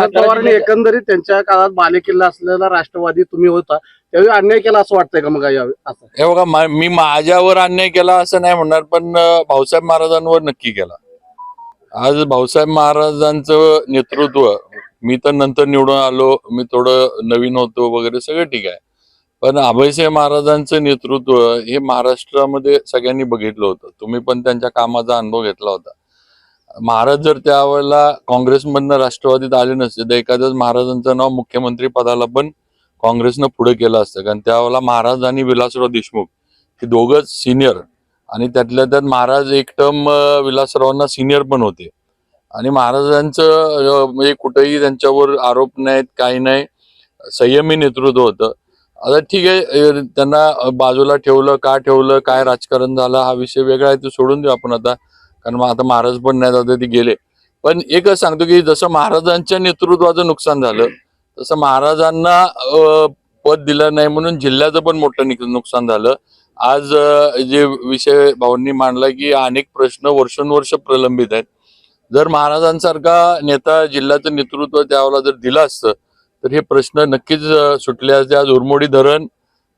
शरद पवारांनी एकंदरीत त्यांच्या काळात बालेकिल्ला असलेला राष्ट्रवादी तुम्ही होता त्यावेळी अन्याय केला असं वाटतंय का मग असं? हे बघा मा- मी माझ्यावर अन्याय केला असं नाही म्हणणार पण अं, भाऊसाहेब महाराजांवर नक्की केला. आज भाऊसाहेब महाराजांचं नेतृत्व मी तर नंतर निवडून आलो मी थोडं नवीन होतो वगैरे सगळं ठीक आहे. पण अभयसिंह महाराजांचं नेतृत्व हे महाराष्ट्रामध्ये सगळ्यांनी बघितलं होतं. तुम्ही पण त्यांच्या कामाचा अनुभव घेतला होता. महाराज जर त्यावेळेला काँग्रेसमधनं राष्ट्रवादीत आले नसते तर एखाद्याच महाराजांचं नाव मुख्यमंत्री पदाला पण काँग्रेसनं पुढे केलं असतं. कारण त्यावेळेला महाराज आणि विलासराव देशमुख हे दोघंच सिनियर आणि त्यातल्या त्यात महाराज एक टर्म विलासरावांना सिनियर पण होते. आणि महाराजांचं म्हणजे कुठेही त्यांच्यावर आरोप नाहीत काही नाही. संयमी नेतृत्व होतं. आता ठीक आहे त्यांना बाजूला ठेवलं का ठेवलं काय राजकारण झालं हा विषय वेगळा आहे तो सोडून देऊ आपण आता. कारण मग आता महाराज पण नाही जाते ते गेले. पण एकच सांगतो की जसं महाराजांच्या नेतृत्वाचं नुकसान झालं तसं महाराजांना पद दिलं नाही म्हणून जिल्ह्याचं पण मोठं नुकसान झालं. आज जे विषय भाऊंनी मांडला की अनेक प्रश्न वर्षानुवर्ष प्रलंबित आहेत. जर महाराजांसारखा नेता जिल्ह्याचं नेतृत्व त्यावेळेला जर दिलं असतं तर हे प्रश्न नक्कीच सुटले असते. आज उरमोडी धरण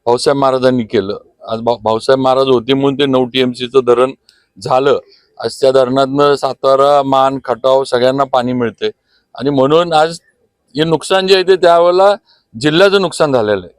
भाऊसाहेब महाराजांनी केलं. आज भाऊसाहेब महाराज होते म्हणून ते नऊ टीएमसीचं धरण झालं. आज त्या धरणातनं सातारा मान खटाव सगळ्यांना पाणी मिळते. आणि म्हणून आज हे नुकसान जे आहे ते त्यावेळेला जिल्ह्याचं नुकसान झालेलं आहे.